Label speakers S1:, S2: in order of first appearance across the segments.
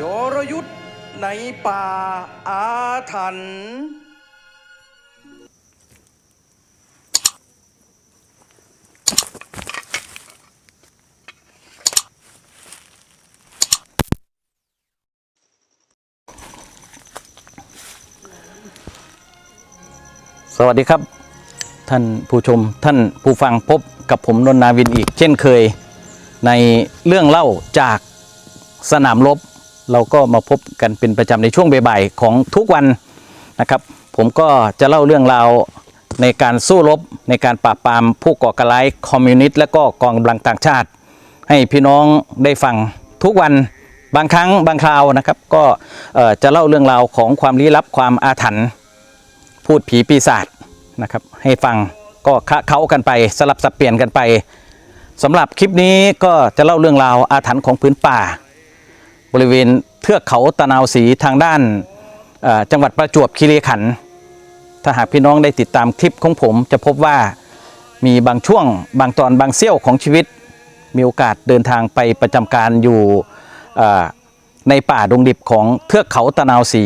S1: จรยุทธ์ในป่าอาถรรพ์
S2: สวัสดีครับ ท่านผู้ชมท่านผู้ฟังพบกับผมนนท์นาวินอีก เช่นเคยในเรื่องเล่าจากสนามรบ เราก็มาพบกันเป็นประจำในช่วงบ่ายๆของทุกวันนะครับ ผมก็จะเล่าเรื่องราวในการสู้รบ ในการปราบปรามผู้ก่อการร้ายคอมมิวนิสต์และก็กองกำลังต่างชาติ ให้พี่น้องได้ฟังทุกวันบางครั้งบางคราวนะครับ ก็จะเล่าเรื่องราวของความลี้ลับความอาถรรพ์พูดผีปีศาจนะครับ ให้ฟังก็คะเขากันไปสลับสับเปลี่ยนกันไปสำหรับคลิปนี้ก็จะเล่าเรื่องราวอาถรรพ์ของพื้นป่า บริเวณเทือกเขาตะนาวศรีทางด้านจังหวัดประจวบคีรีขันธ์ถ้าหากพี่น้องได้ติดตามคลิปของผมจะพบว่ามีบางช่วงบางตอนบางเสี้ยวของชีวิต มีโอกาสเดินทางไปประจำการอยู่ในป่าดงดิบของเทือกเขาตะนาวศรี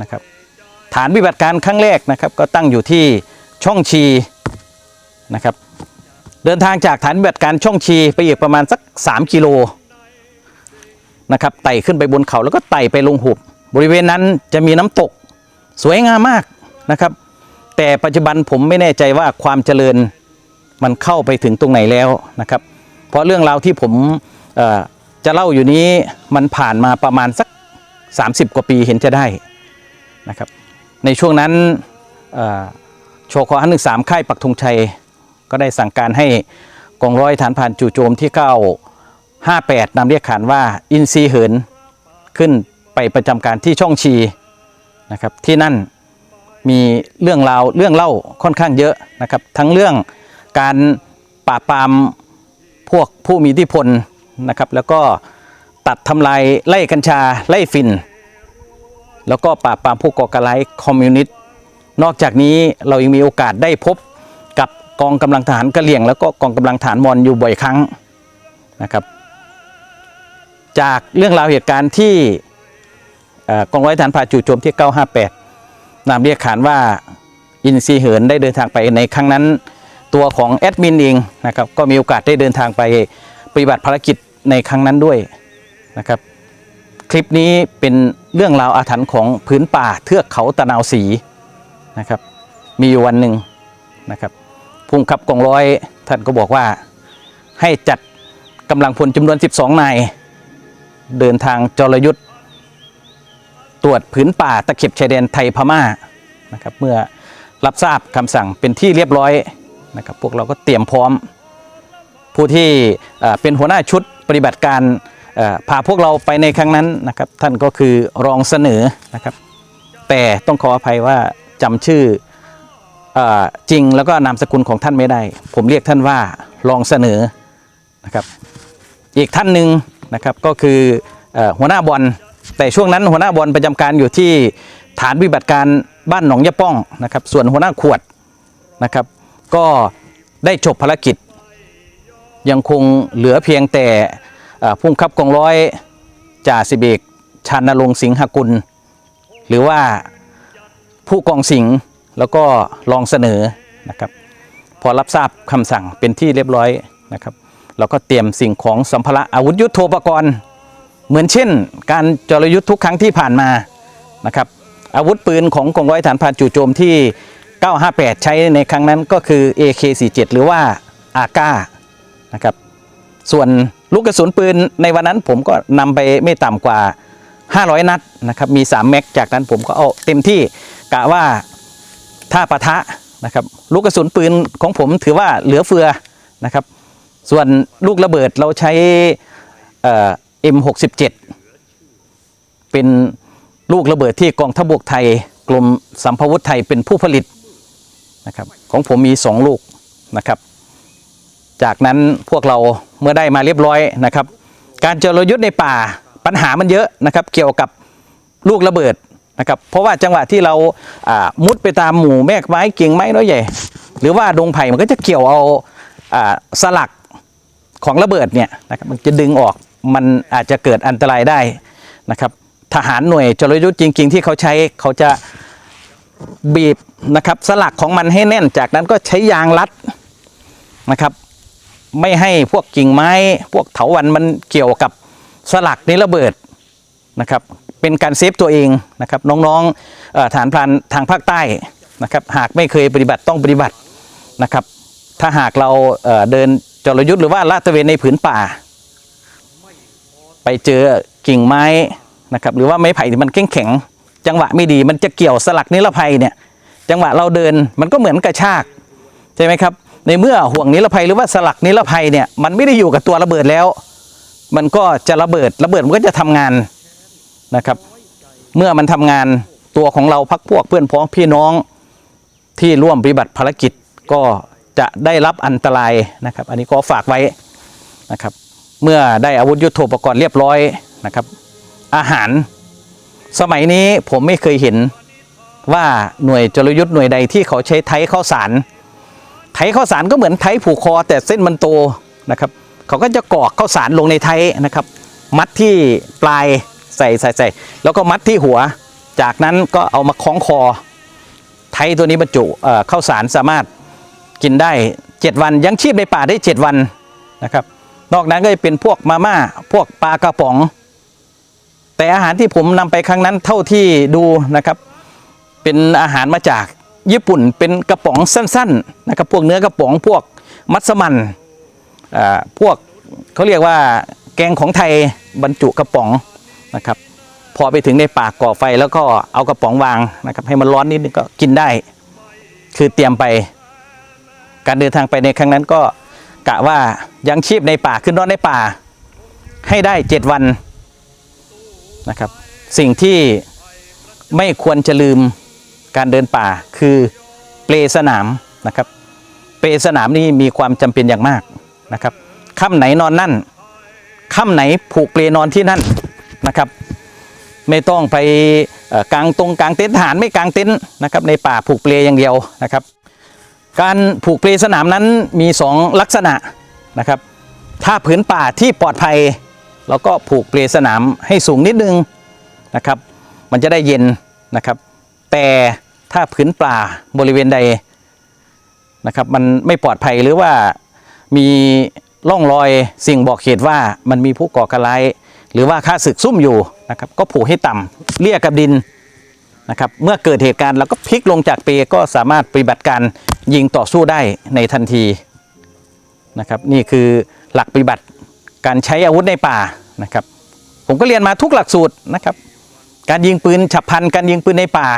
S2: นะครับ ฐานปฏิบัติการครั้งแรกนะครับ ก็ตั้งอยู่ที่ช่องชีนะครับ เดินทางจากฐานปฏิบัติการช่องชีไปอีกประมาณสัก 3 กิโล นะครับไต่ขึ้นไปบนเขาแล้วก็ไต่ไปลงหุบบริเวณนั้นจะมีน้ำตกสวยงามมากนะครับ แต่ปัจจุบันผมไม่แน่ใจว่าความเจริญมันเข้าไปถึงตรงไหนแล้วนะครับ เพราะเรื่องราวที่ผมจะเล่าอยู่นี้มันผ่านมาประมาณสัก 30 กว่าปีเห็นจะได้นะครับ ในช่วงนั้นโชคอหันหนึ่งสามค่ายปักธงชัย ก็ได้สั่งการให้กองร้อยฐานผ่านจู่โจมที่เข้า 58นำเรียกขานว่าอินซีเหินขึ้นไปประจำการที่ช่องชีนะครับที่นั่นมีเรื่องราวเรื่องเล่าค่อนข้างเยอะนะครับ ทั้งเรื่องการปราบปรามพวกผู้มีอิทธิพลนะครับ แล้วก็ตัดทำลายไล่กัญชาไล่ฝิ่น แล้วก็ปราบปรามผู้ก่อการร้ายคอมมิวนิสต์นอกจากนี้เรายังมีโอกาสได้พบกับกองกำลังทหารกะเหรี่ยง แล้วก็กองกำลังฐานมอญอยู่บ่อยครั้งนะครับ จากเรื่องราวเหตุการณ์ที่กองร้อยฐานผ่าจู่โจมที่ 958 นามเรียกขานว่าอินซีเหินได้เดินทางไปในครั้งนั้น ตัวของแอดมินเองนะครับก็มีโอกาสได้เดินทางไปปฏิบัติภารกิจในครั้งนั้นด้วยนะครับ คลิปนี้เป็นเรื่องราวอาถรรพ์ของพื้นป่าเทือกเขาตะนาวศรีนะครับ มีอยู่วันหนึ่งนะครับภูมิครับกองร้อยท่านก็บอกว่าให้จัดกำลังพลจำนวน 12 นาย เดินทางจรยุทธ์ตรวจผืนป่าตะเข็บชายแดนไทยพม่านะครับเมื่อรับทราบคำสั่งเป็นที่เรียบร้อยนะครับพวกเราก็เตรียมพร้อม ผู้ที่เป็นหัวหน้าชุดปฏิบัติการพาพวกเราไปในครั้งนั้นนะครับท่านก็คือรองเสนอนะครับ แต่ต้องขออภัยว่าจำชื่ออจริงแล้วก็นามสกุลของท่านไม่ได้ ผมเรียกท่านว่ารองเสนอนะครับ อีกท่านหนึ่ง นะครับก็คือหัวหน้าบอลแต่ช่วงนั้นหัวหน้าบอลประจำการอยู่ที่ฐานปฏิบัติการบ้านหนองยะป้องนะครับส่วนหัวหน้าขวดนะครับ ก็ได้จบภารกิจ ยังคงเหลือเพียงแต่เอ่อผู้บังคับกองร้อยจ่าสิบเอกชานรงสิงหกุล หรือว่าผู้กองสิงแล้วก็รองเสนอนะครับ พอรับทราบคำสั่งเป็นที่เรียบร้อยนะครับ เราก็เตรียมสิ่งของสัมภาระอาวุธยุโทโธปกรณ์ เหมือนเช่น การจรยุทธ์ทุกครั้งที่ผ่านมานะครับอาวุธปืนของกองร้อยฐานพรานจู่โจมที่ 958 ใช้ในครั้งนั้นก็คือ AK47 หรือว่าอาก้านะครับส่วนลูกกระสุนปืนในวันนั้นผมก็นำไปไม่ต่ำกว่า 500 นัดนะครับมี 3 แม็กจากนั้นผมก็เอาเต็มที่กะว่าถ้าปะทะนะครับลูกกระสุนปืนของผมถือว่าเหลือเฟือนะครับ ส่วนลูกระเบิดเราใช้เอ่อ M67 เป็นลูกระเบิดที่กองทัพบกไทยกรมสัมภวุธไทยเป็นผู้ผลิตนะครับของผมมี2ลูกนะครับ จากนั้นพวกเราเมื่อได้มาเรียบร้อยนะครับ การจรยุทธ์ในป่าปัญหามันเยอะนะครับ เกี่ยวกับลูกระเบิดนะครับ เพราะว่าจังหวะที่เรามุดไปตามหมู่แมกไม้กิ่งไม้น้อยใหญ่ หรือว่าดงไผ่มันก็จะเกี่ยวเอาอ่าสลัก ของระเบิดเนี่ยนะครับมันจะดึงออกมันอาจจะเกิดอันตรายได้นะครับ ทหารหน่วยจรยุทธ์จริง ๆ ที่เขาใช้เขาจะบีบนะครับสลักของมันให้แน่นจากนั้นก็ใช้ยางรัดนะครับ ไม่ให้พวกกิ่งไม้ พวกเถาวันมันเกี่ยวกับสลักนี้ระเบิดนะครับเป็นการเซฟตัวเองนะครับน้องๆฐานพรานทางภาคใต้นะครับหากไม่เคยปฏิบัติต้องปฏิบัตินะครับ ถ้าหากเราเดิน จรยุทธ์หรือว่าลาดตระเวนในผืนป่า ไปเจอกิ่งไม้นะครับหรือว่าไม้ไผ่ที่มันแข็งแข็งจังหวะไม่ดี มันจะเกี่ยวสลักนิรภัยเนี่ยจังหวะเราเดินมันก็เหมือนกระชากใช่ไหมครับในเมื่อห่วงนิรภัยหรือว่าสลักนิรภัยเนี่ยมันไม่ได้อยู่กับตัวระเบิดแล้ว มันก็จะระเบิดระเบิดมันก็จะทำงานนะครับ เมื่อมันทำงานตัวของเราพักพวกเพื่อนพ้องพี่น้องที่ร่วมปฏิบัติภารกิจก็ จะได้รับอันตรายนะครับ อันนี้ก็ฝากไว้นะครับ เมื่อได้อาวุธยุทโธปกรณ์เรียบร้อยนะครับ อาหาร สมัยนี้ผมไม่เคยเห็นว่าหน่วยจรยุทธ์หน่วยใดที่เขาใช้ไถข้าวสารไถข้าวสารก็เหมือนไถผูกคอแต่เส้นมันโตนะครับ เขาก็จะกอกข้าวสารลงในไถนะครับ มัดที่ปลายใส่ใส่ใส่แล้วก็มัดที่หัว จากนั้นก็เอามาคล้องคอไถตัวนี้บรรจุข้าวสารสามารถ กินได้ 7 วันยังชีพในป่าได้ 7 วันนะครับ นอกนั้นก็จะเป็นพวกมาม่าพวกปลากระป๋อง แต่อาหารที่ผมนำไปครั้งนั้นเท่าที่ดูนะครับ เป็นอาหารมาจากญี่ปุ่นเป็นกระป๋องสั้นๆนะครับพวกเนื้อกระป๋องพวกมัสมั่นอ่าพวกเขาเรียกว่าแกงของไทยบรรจุกระป๋องนะครับ พอไปถึงในปากก่อไฟแล้วก็เอากระป๋องวางนะครับ ให้มันร้อนนิดนึงก็กินได้ คือเตรียมไป การเดินทางไปในครั้งนั้นก็กะว่ายังชีพในป่าขึ้นนอนในป่า ให้ได้เจ็ดวันนะครับ สิ่งที่ไม่ควรจะลืมการเดินป่าคือเปลสนามนะครับ เปลสนามนี่มีความจำเป็นอย่างมากนะครับค่ำไหนนอนนั่นค่ำไหนผูกเปลนอนที่นั่นนะครับ ไม่ต้องไปเอ่อกางตรงกางเต็นท์ทหารไม่กางเต็นท์นะครับในป่าผูกเปลอย่างเดียวนะครับ การผูกเปลสนามนั้นมี 2 ลักษณะนะครับ ถ้าผืนป่าที่ปลอดภัยเราก็ผูกเปลสนามให้สูงนิดนึงนะครับ มันจะได้เย็นนะครับ แต่ถ้าผืนป่าบริเวณใดนะครับ มันไม่ปลอดภัยหรือว่ามีร่องรอยสิ่งบอกเหตุว่ามันมีผู้ก่อการร้ายหรือว่าค่าศึกซุ่มอยู่นะครับ ก็ผูกให้ต่ำเลี่ยกับดินนะครับ เมื่อเกิดเหตุการณ์เราก็พลิกลงจากเปลก็สามารถปฏิบัติการ ยิงต่อสู้ได้ในทันทีนะครับ นี่คือหลักปฏิบัติการใช้อาวุธในป่านะครับ ผมก็เรียนมาทุกหลักสูตรนะครับ การยิงปืนฉับพลันการยิงปืนในป่า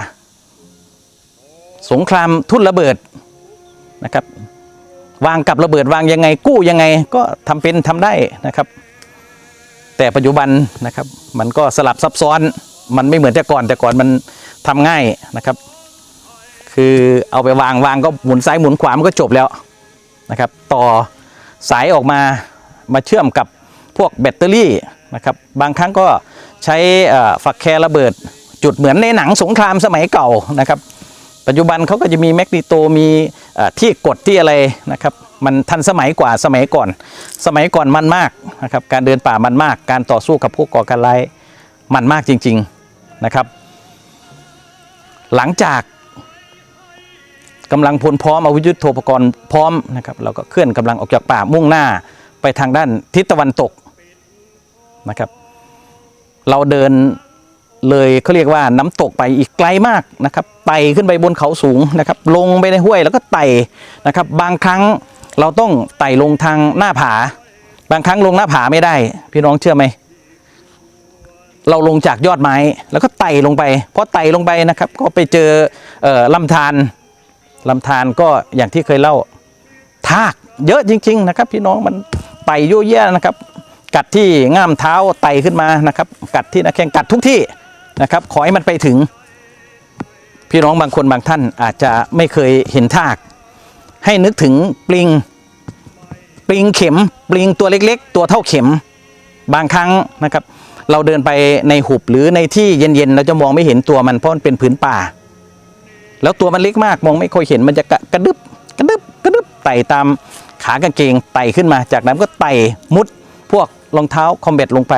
S2: สงครามทุ่นระเบิดนะครับ วางกับระเบิดวางยังไงกู้ยังไงก็ทำเป็นทำได้นะครับ แต่ปัจจุบันนะครับ มันก็สลับซับซ้อนมันไม่เหมือนแต่ก่อนแต่ก่อนมันทำง่ายนะครับ คือเอาไปวางวางก็หมุนซ้ายหมุนขวามันก็จบแล้วนะครับ ต่อสายออกมามาเชื่อมกับพวกแบตเตอรี่นะครับบางครั้งก็ใช้ฝักแคร์ระเบิด จุดเหมือนในหนังสงครามสมัยเก่านะครับ ปัจจุบันเขาก็จะมีแมกนีโตมีที่กดที่อะไรนะครับ มันทันสมัยกว่าสมัยก่อน สมัยก่อนมันมากนะครับการเดินป่ามันมาก การต่อสู้กับพวกก่อการร้ายมันมากจริง ๆนะครับ หลังจาก กำลังพลพร้อมอาวุธยุทโธปกรณ์พร้อมนะครับเราก็เคลื่อนกำลังออกจากป่ามุ่งหน้าไปทางด้านทิศตะวันตกนะครับ เราเดินเลยเขาเรียกว่าน้ำตกไปอีกไกลมากนะครับไต่ขึ้นไปบนเขาสูงนะครับ ลงไปในห้วยแล้วก็ไต่นะครับ บางครั้งเราต้องไต่ลงทางหน้าผา บางครั้งลงหน้าผาไม่ได้ พี่น้องเชื่อไหมเราลงจากยอดไม้แล้วก็ไต่ลงไปพอไต่ลงไปนะครับ ก็ไปเจอเออลำธาร ลำธารก็อย่างที่เคยเล่าทากเยอะจริง ๆ นะครับ พี่น้องมันไต่ยั่วแย่นะครับ กัดที่ง่ามเท้าไต่ขึ้นมานะครับ กัดที่น้าแข้งกัดทุกที่นะครับ ขอให้มันไปถึง พี่น้องบางคนบางท่านอาจจะไม่เคยเห็นทาก ให้นึกถึงปลิงปลิงเข็มปลิงตัวเล็กๆ ตัวเท่าเข็มบางครั้งนะครับ เราเดินไปในหุบหรือในที่เย็นๆ เราจะมองไม่เห็นตัวมันเพราะมันเป็นผืนป่า แล้วตัวมันเล็กมากมองไม่ค่อยเห็นมันจะกระดึบกระดึบกระดึบไต่ตามขากางเกงไต่ขึ้นมา จากนั้นก็ไต่มุดพวกรองเท้าคอมแบทลงไป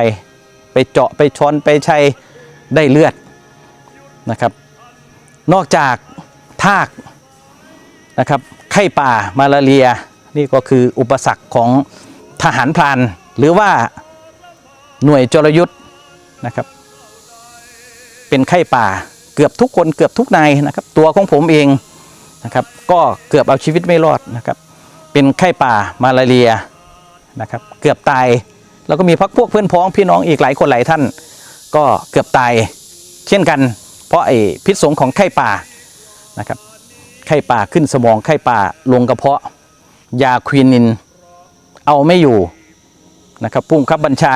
S2: ไปเจาะไปช้อนไปใช้ได้เลือดนะครับ นอกจากทากนะครับไข้ป่ามาลาเรีย นี่ก็คืออุปสรรคของทหารพราน หรือว่าหน่วยจรยุทธ์นะครับ เป็นไข้ป่า เกือบทุกคนเกือบทุกนายนะครับ ตัวของผมเองนะครับ ก็เกือบเอาชีวิตไม่รอดนะครับ เป็นไข้ป่ามาลาเรียนะครับ เกือบตาย แล้วก็มีพักพวกเพื่อนพ้องพี่น้องอีกหลายคนหลายท่าน ก็เกือบตาย เช่นกัน เพราะไอ้พิษสงของไข้ป่านะครับ ไข้ป่าขึ้นสมองไข้ป่าลงกระเพาะ ยาควินิน เอาไม่อยู่นะครับพุ่งคับบัญชา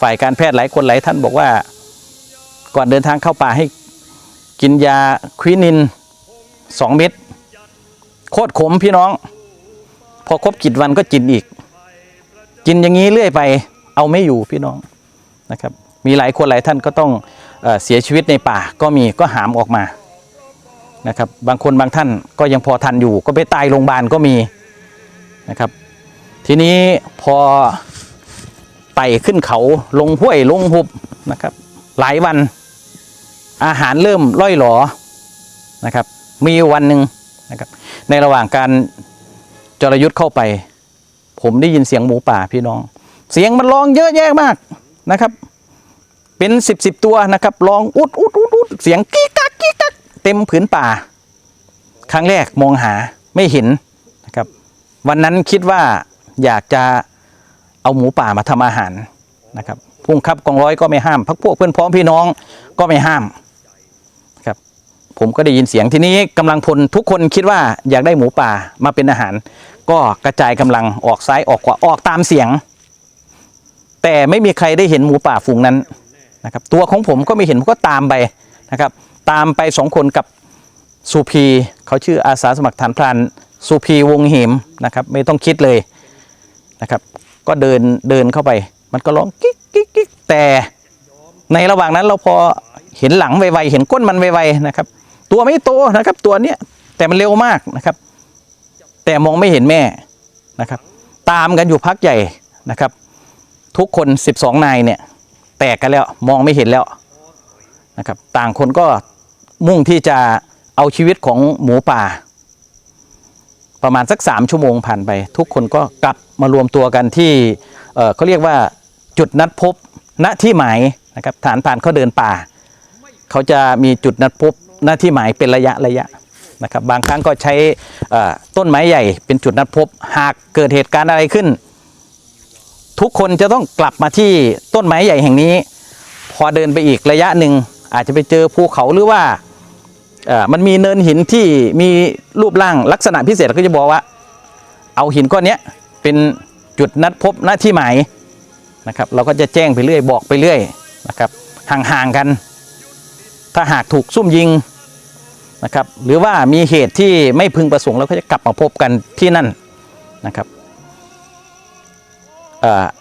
S2: ฝ่ายการแพทย์หลายคนหลายท่านบอกว่า ก่อนเดินทางเข้าป่าให้กินยาควินินสองเม็ดโคตรขมพี่น้อง พอครบกิจวันก็กินอีก กินอย่างนี้เรื่อยไป เอาไม่อยู่พี่น้องนะครับ มีหลายคนหลายท่านก็ต้องเอเสียชีวิตในป่าก็มีก็หามออกมานะครับ บางคนบางท่านก็ยังพอทันอยู่ก็ไปตายโรงพยาบาลก็มีนะครับ ทีนี้พอไต่ขึ้นเขาลงห้วยลงหุบนะครับ หลายวัน อาหารเริ่มล่อยหลอนะครับ มีวันหนึ่งนะครับ ในระหว่างการจรยุทธ์เข้าไป ผมได้ยินเสียงหมูป่าพี่น้อง เสียงมันร้องเยอะแยะมากนะครับ เป็นสิบสิบตัวนะครับร้องอุดอุดอุดอุดเสียงกิ๊กักกิ๊กักเต็มผืนป่า ครั้งแรกมองหาไม่เห็นนะครับ วันนั้นคิดว่าอยากจะเอาหมูป่ามาทำอาหารนะครับพุ่งคับกองร้อยก็ไม่ห้ามพักพวกเพื่อนพ้องพี่น้องก็ไม่ห้าม ผมก็ได้ยินเสียงทีนี้กำลังพลทุกคนคิดว่าอยากได้หมูป่ามาเป็นอาหาร ก็กระจายกำลังออกซ้ายออกขวาออกตามเสียง แต่ไม่มีใครได้เห็นหมูป่าฝูงนั้นนะครับ ตัวของผมก็ไม่เห็นก็ตามไปนะครับ ตามไปสองคนกับสุพีเขาชื่ออาสาสมัครฐานพรานสุพีวงเหมนะครับ ไม่ต้องคิดเลยนะครับ ก็เดินเดินเข้าไป มันก็ร้องกิ๊กกิ๊กกิ๊กแต่ในระหว่างนั้นเราพอเห็นหลังไวๆเห็นก้นมันไวๆนะครับ ตัวไม่โตนะครับ ตัวเนี้ยแต่มันเร็วมากนะครับ แต่มองไม่เห็นแม่นะครับ ตามกันอยู่พักใหญ่นะครับ ทุกคน 12 นายเนี่ย แตกกันแล้วมองไม่เห็นแล้วนะครับ ต่างคนก็มุ่งที่จะเอาชีวิตของหมูป่า ประมาณสักสามชั่วโมงผ่านไป ทุกคนก็กลับมารวมตัวกันที่เขาเรียกว่าจุดนัดพบณที่หมายนะครับฐานผ่านเขาเดินป่า เขาจะมีจุดนัดพบ หน้าที่หมายเป็นระยะระยะนะครับบางครั้งก็ใช้ต้นไม้ใหญ่เป็นจุดนัดพบ หากเกิดเหตุการณ์อะไรขึ้น ทุกคนจะต้องกลับมาที่ต้นไม้ใหญ่แห่งนี้ พอเดินไปอีกระยะหนึ่งอาจจะไปเจอภูเขาหรือว่ามันมีเนินหินที่มีรูปร่างลักษณะพิเศษก็จะบอกว่า เอาหินก้อนนี้เป็นจุดนัดพบหน้าที่หมายนะครับ เราก็จะแจ้งไปเรื่อยบอกไปเรื่อยนะครับห่างๆกัน ถ้าหากถูกซุ่มยิง นะครับหรือว่ามีเหตุที่ไม่พึงประสงค์เราก็จะกลับมาพบกันที่นั่นนะครับ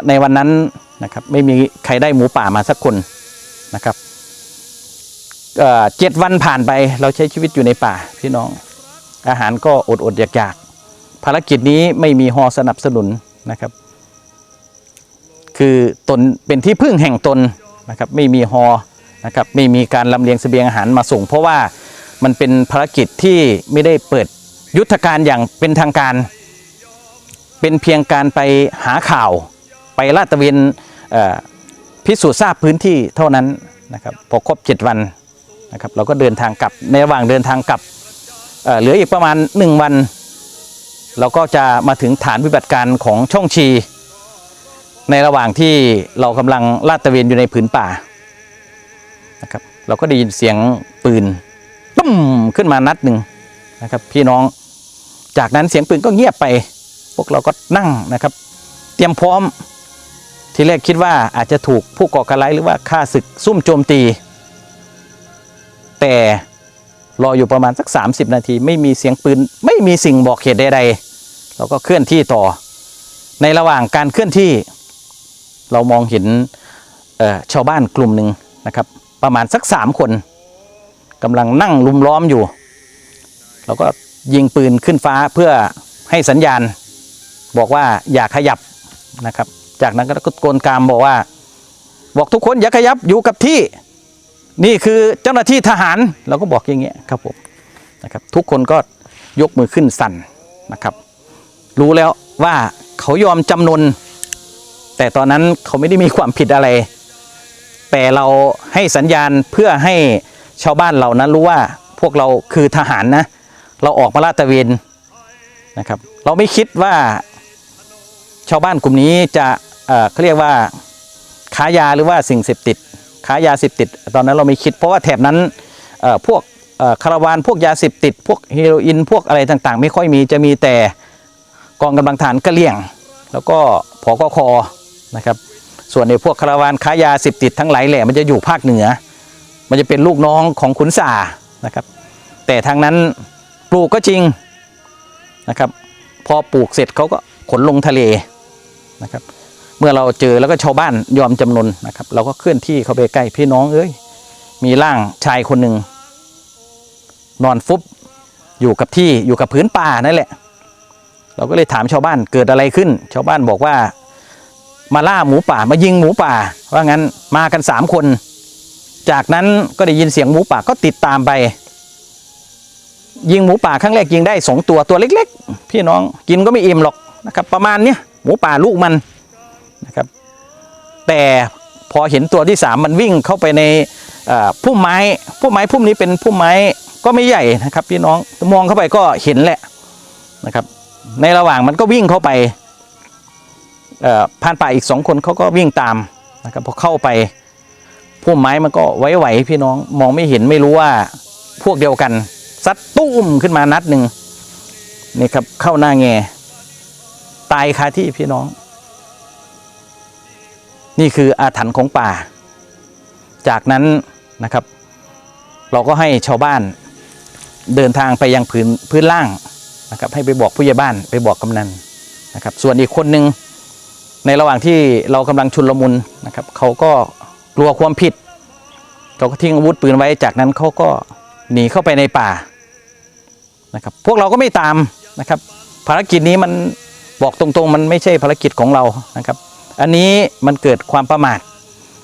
S2: ในวันนั้นนะครับไม่มีใครได้หมูป่ามาสักคนนะครับเจ็ดวันผ่านไปเราใช้ชีวิตอยู่ในป่าพี่น้อง อาหารก็อดอดอยากๆภารกิจนี้ไม่มีฮอสนับสนุนนะครับ คือตนเป็นที่พึ่งแห่งตนนะครับไม่มีฮอนะครับไม่มีการลำเลียงเสบียงอาหารมาส่ง เพราะว่า มันเป็นภารกิจที่ไม่ได้เปิดยุทธการอย่างเป็นทางการ เป็นเพียงการไปหาข่าว ไปลาดตระเวนพิสูจน์ทราบพื้นที่เท่านั้นนะครับพอครบเจ็ดวันนะครับเราก็เดินทางกลับในระหว่างเดินทางกลับเเหลืออีกประมาณหนึ่งวัน เราก็จะมาถึงฐานปฏิบัติการของช่องชี ในระหว่างที่เรากำลังลาดตระเวนอยู่ในผืนป่านะครับเราก็ได้ยินเสียงปืน ขึ้นมานัดหนึ่งนะครับ พี่น้อง จากนั้นเสียงปืนก็เงียบไป พวกเราก็นั่งนะครับ เตรียมพร้อมทีแรกคิดว่าอาจจะถูกผู้ก่อการร้ายหรือว่าฆ่าศึกซุ่มโจมตี แต่รออยู่ประมาณสัก 30 นาที ไม่มีเสียงปืน ไม่มีสิ่งบอกเหตุใดๆเราก็เคลื่อนที่ต่อ ในระหว่างการเคลื่อนที่ เรามองเห็นชาวบ้านกลุ่มหนึ่งนะครับ ประมาณสักสามคน กำลังนั่งลุมล้อมอยู่ เราก็ยิงปืนขึ้นฟ้าเพื่อให้สัญญาณ บอกว่าอย่าขยับนะครับ จากนั้นก็ตะโกนกามบอกว่า บอกทุกคนอย่าขยับอยู่กับที่ นี่คือเจ้าหน้าที่ทหารเราก็บอกอย่างเงี้ยครับผมนะครับ ทุกคนก็ยกมือขึ้นสั่นนะครับ รู้แล้วว่าเขายอมจำนน แต่ตอนนั้นเขาไม่ได้มีความผิดอะไร แต่เราให้สัญญาณเพื่อให้ ชาวบ้านเหล่านั้นรู้ว่าพวกเราคือทหารนะ เราออกมาลาดตระเวนนะครับ เราไม่คิดว่าชาวบ้านกลุ่มนี้จะเอ่อเขาเรียกว่าค้ายาหรือว่าสิ่งเสพติดค้ายาเสพติด ตอนนั้นเราไม่คิด เพราะว่าแถบนั้นเอ่อพวกคาราวานพวกยาเสพติด พวกเฮโรอีนพวกอะไรต่างๆ ไม่ค่อยมีจะมีแต่กองกำลังฐานกะเลี่ยง แล้วก็ผอกคอนะครับส่วนในพวกคาราวานค้ายาเสพติดทั้งหลายแหล่มันจะอยู่ภาคเหนือ มันจะเป็นลูกน้องของขุนสานะครับ แต่ทางนั้นปลูกก็จริงนะครับ พอปลูกเสร็จเขาก็ขนลงทะเลนะครับ เมื่อเราเจอแล้วก็ชาวบ้านยอมจำนนนะครับ เราก็เคลื่อนที่เข้าไปใกล้พี่น้องเอ้ยมีร่างชายคนหนึ่งนอนฟุบอยู่กับที่อยู่กับพื้นป่านั่นแหละ เราก็เลยถามชาวบ้านเกิดอะไรขึ้น ชาวบ้านบอกว่า มาล่าหมูป่ามายิงหมูป่า ว่างั้นมากันสามคน จากนั้นก็ได้ยินเสียงหมูป่าก็ติดตามไป ยิงหมูป่าครั้งแรกยิงได้สองตัวตัวเล็ก ๆ พี่น้องกินก็ไม่อิ่มหรอกนะครับ ประมาณเนี้ยหมูป่าลูกมันนะครับ แต่พอเห็นตัวที่สามมันวิ่งเข้าไปในพุ่มไม้พุ่มไม้พุ่มนี้เป็นพุ่มไม้ก็ไม่ใหญ่นะครับพี่น้องมองเข้าไปก็เห็นแหละนะครับ ในระหว่างมันก็วิ่งเข้าไปผ่านป่าอีกสองคนเขาก็วิ่งตามนะครับพอเข้าไป พุ่มไม้มันก็ไหวๆพี่น้องมองไม่เห็นไม่รู้ว่าพวกเดียวกันซัดตุ้มขึ้นมานัดหนึ่งนี่ครับเข้าหน้าแงตายคาที่พี่น้อง นี่คืออาถรรพ์ของป่า จากนั้นนะครับ เราก็ให้ชาวบ้านเดินทางไปยังพื้นพื้นล่างนะครับ ให้ไปบอกผู้ใหญ่บ้านไปบอกกำนันนะครับ ส่วนอีกคนหนึ่งในระหว่างที่เรากำลังชุนลมุนนะครับ เขาก็ กลัวความผิดเขาก็ทิ้งอาวุธปืนไว้จากนั้นเขาก็หนีเข้าไปในป่านะครับพวกเราก็ไม่ตามนะครับ ภารกิจนี้มันบอกตรงๆ มันไม่ใช่ภารกิจของเรานะครับ อันนี้มันเกิดความประมาท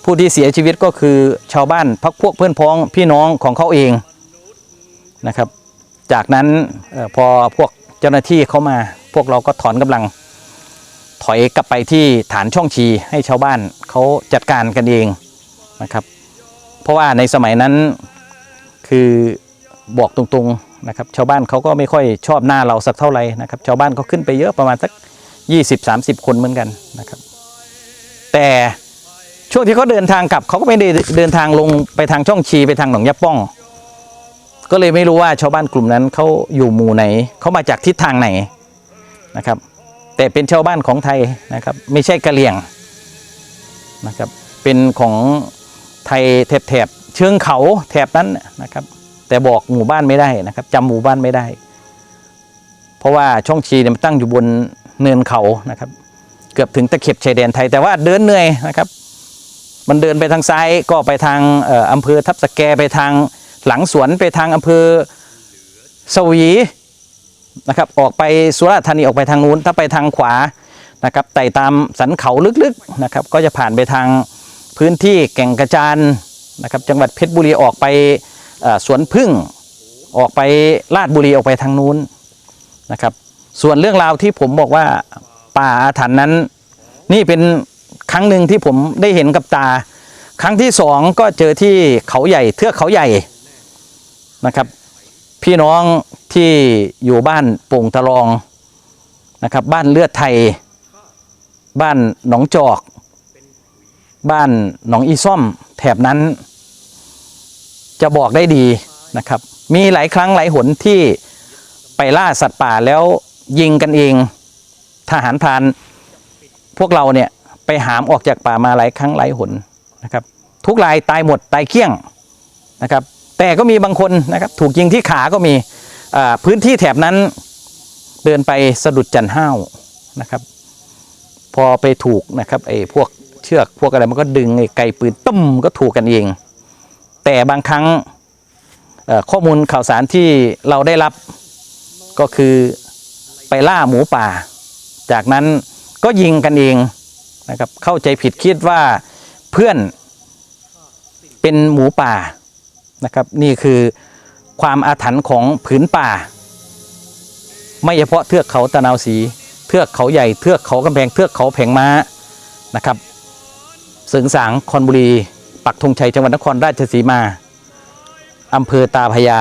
S2: ผู้ที่เสียชีวิตก็คือชาวบ้านพักพวกเพื่อนพ้องพี่น้องของเขาเองนะครับ จากนั้นออพอพวกเจ้าหน้าที่เขามา พวกเราก็ถอนกำลัง ถอยกลับไปที่ฐานช่องชีให้ชาวบ้านเขาจัดการกันเอง นะครับ เพราะว่าในสมัยนั้นคือบอกตรงๆนะครับ ชาวบ้านเขาก็ไม่ค่อยชอบหน้าเราสักเท่าไหร่นะครับ ชาวบ้านเขาขึ้นไปเยอะประมาณสัก 20-30 คนเหมือนกันนะครับ แต่ช่วงที่เขาเดินทางกลับเขาก็ไม่ได้เดินทางลงไปทางช่องชีไปทางหนองยะป้อง ก็เลยไม่รู้ว่าชาวบ้านกลุ่มนั้นเขาอยู่หมู่ไหนเขามาจากทิศทางไหนนะครับ แต่เป็นชาวบ้านของไทยนะครับ ไม่ใช่กะเหรี่ยงนะครับ เป็นของ ไทยแถบเชิงเขาแถบนั้นนะครับ แต่บอกหมู่บ้านไม่ได้นะครับจำหมู่บ้านไม่ได้ เพราะว่าช่องชีเนี่ยมันตั้งอยู่บนเนินเขานะครับ เกือบถึงตะเข็บชายแดนไทยแต่ว่าเดินเหนื่อยนะครับ มันเดินไปทางซ้ายก็ไปทางอออำเภอทับสแกไปทางหลังสวนไปทางอำเภอสวีนะครับออกไปสุราษฎร์ธานีออกไปทางนู้นถ้าไปทางขวานะครับไต่ตามสันเขาลึกๆนะครับ ก็จะผ่านไปทาง พื้นที่แก่งกระจานนะครับจังหวัดเพชรบุรีออกไปสวนพึ่งออกไปลาดบุรีออกไปทางนู้นนะครับ ส่วนเรื่องราวที่ผมบอกว่าป่าอาถรรพ์นั้น นี่เป็นครั้งหนึ่งที่ผมได้เห็นกับตา ครั้งที่สองก็เจอที่เขาใหญ่เทือกเขาใหญ่นะครับ พี่น้องที่อยู่บ้านโป่งตะลองนะครับ บ้านเลือดไทย บ้านหนองจอก บ้านหนองอีซ่อม แถบนั้น จะบอกได้ดีนะครับ มีหลายครั้งหลายหนที่ไปล่าสัตว์ป่าแล้วยิงกันเอง ทหารพรานพวกเราเนี่ยไปหามออกจากป่ามาหลายครั้งหลายหนนะครับ ทุกรายตายหมดตายเกี้ยงนะครับ แต่ก็มีบางคนนะครับถูกยิงที่ขาก็มีพื้นที่แถบนั้นเดินไปสะดุดจันห้าวนะครับ พอไปถูกนะครับไอ้พวก เชือกพวกอะไรมันก็ดึงไอ้ไกปืนตุ้มก็ถูกกันเอง แต่บางครั้งข้อมูลข่าวสารที่เราได้รับก็คือไปล่าหมูป่า จากนั้นก็ยิงกันเองนะครับเข้าใจผิดคิดว่าเพื่อนเป็นหมูป่านะครับนี่คือความอาถรรพ์ของผืนป่า ไม่เฉพาะเทือกเขาตะนาวสี เทือกเขาใหญ่ เทือกเขากำแพง เทือกเขาแผงม้านะครับ เสริงสางคอนบุรี ปักธงชัยจังหวัดนครราชสีมาอำเภอตาพยา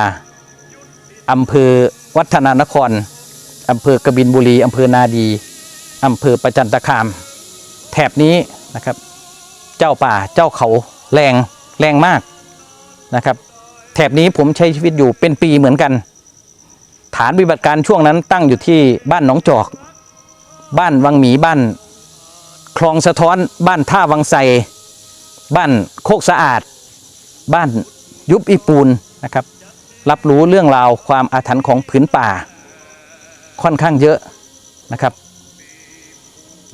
S2: อำเภอวัฒนานครอำเภอกบินบุรีอำเภอนาดีอำเภอประจันตคาม แถบนี้นะครับ เจ้าป่าเจ้าเขาแรงแรงมากนะครับ แถบนี้ผมใช้ชีวิตอยู่เป็นปีเหมือนกัน ฐานปฏิบัติการช่วงนั้นตั้งอยู่ที่บ้านหนองจอก บ้านวังหมีบ้าน คลองสะท้อนบ้านท่าวังไซบ้านโคกสะอาด บ้านยุบอีปูนนะครับ รับรู้เรื่องราวความอาถรรพ์ของผืนป่า ค่อนข้างเยอะนะครับ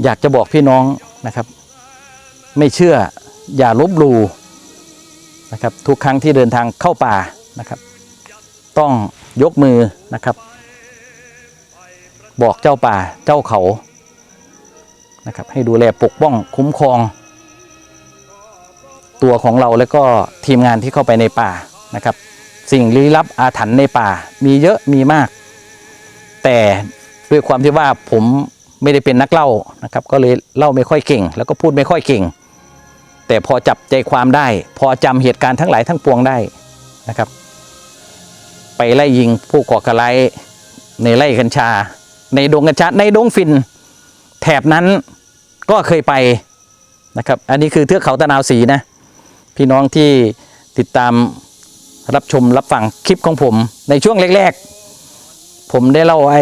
S2: อยากจะบอกพี่น้องนะครับ ไม่เชื่ออย่าลบหลู่นะครับ ทุกครั้งที่เดินทางเข้าป่านะครับ ต้องยกมือนะครับ บอกเจ้าป่าเจ้าเขา นะครับให้ดูแลปกป้องคุ้มครอง ตัวของเราแล้วก็ทีมงานที่เข้าไปในป่านะครับ สิ่งลี้ลับอาถรรพ์ในป่า มีเยอะมีมาก แต่ด้วยความที่ว่าผมไม่ได้เป็นนักเล่านะครับ ก็เลยเล่าไม่ค่อยเก่ง แล้วก็พูดไม่ค่อยเก่ง แต่พอจับใจความได้ พอจำเหตุการณ์ทั้งหลายทั้งปวงได้นะครับ ไปไล่ยิงผู้ก่อการร้ายในไร่กัญชา ในดงกัญชาในดงฟินแถบนั้น ก็เคยไปนะครับ อันนี้คือเทือกเขาตะนาวสีนะ พี่น้องที่ติดตามรับชมรับฟังคลิปของผมในช่วงแรกๆ ผมได้เล่าไว้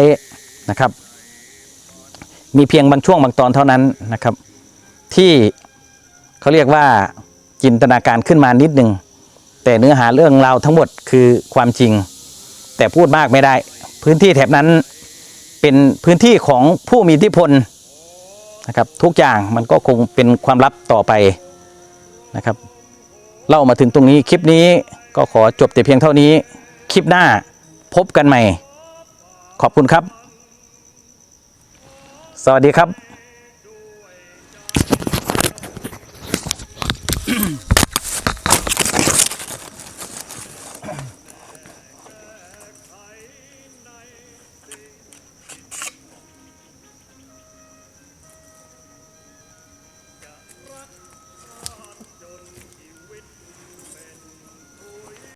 S2: นะครับ มีเพียงบางช่วงบางตอนเท่านั้นนะครับ ที่เขาเรียกว่าจินตนาการขึ้นมานิดหนึ่งแต่เนื้อหาเรื่องราวทั้งหมดคือความจริง แต่พูดมากไม่ได้ พื้นที่แถบนั้นเป็นพื้นที่ของผู้มีอิทธิพล นะครับทุกอย่างมันก็คงเป็นความลับต่อไปนะครับเล่ามาถึงตรงนี้คลิปนี้ก็ขอจบแต่เพียงเท่านี้ คลิปหน้าพบกันใหม่ ขอบคุณครับ สวัสดีครับ